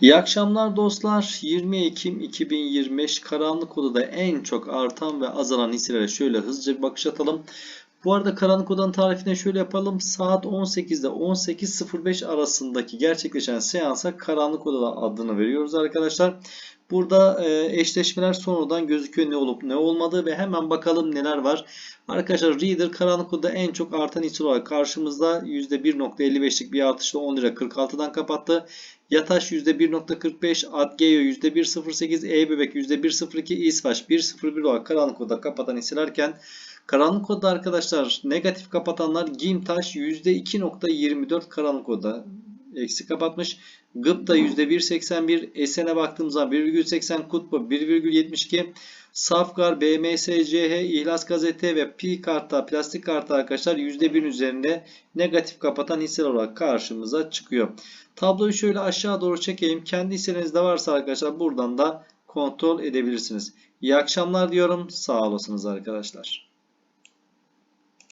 İyi akşamlar dostlar. 20 Ekim 2025 karanlık odada en çok artan ve azalan hisselere şöyle hızlıca bir bakış atalım. Bu arada karanlık odanın tarifine şöyle yapalım. Saat 18'de 18.05 arasındaki gerçekleşen seansa karanlık odada adını veriyoruz arkadaşlar. Burada e, eşleşmeler sonradan gözüküyor ne olup ne olmadığı ve hemen bakalım neler var. Arkadaşlar Reader karanlık en çok artan hisse olarak karşımızda %1.55'lik bir artışla 10 lira 46'dan kapattı. Yataş %1.45, Adgeo %1.08, E-Bebek %1.02, İsvaç 1.01 olarak karanlık kapatan hisselerken karanlık odada arkadaşlar negatif kapatanlar Gimtaş %2.24 karanlık odada eksi kapatmış. Gıpta %1.81, Esen'e baktığımızda 1.80, Kutbu 1.72, Safgar, BMSCH, İhlas Gazete ve Pi kartta, plastik kartta arkadaşlar %1'in üzerinde negatif kapatan hisseler olarak karşımıza çıkıyor. Tabloyu şöyle aşağı doğru çekeyim. Kendi hisselerinizde varsa arkadaşlar buradan da kontrol edebilirsiniz. İyi akşamlar diyorum. Sağ olasınız arkadaşlar.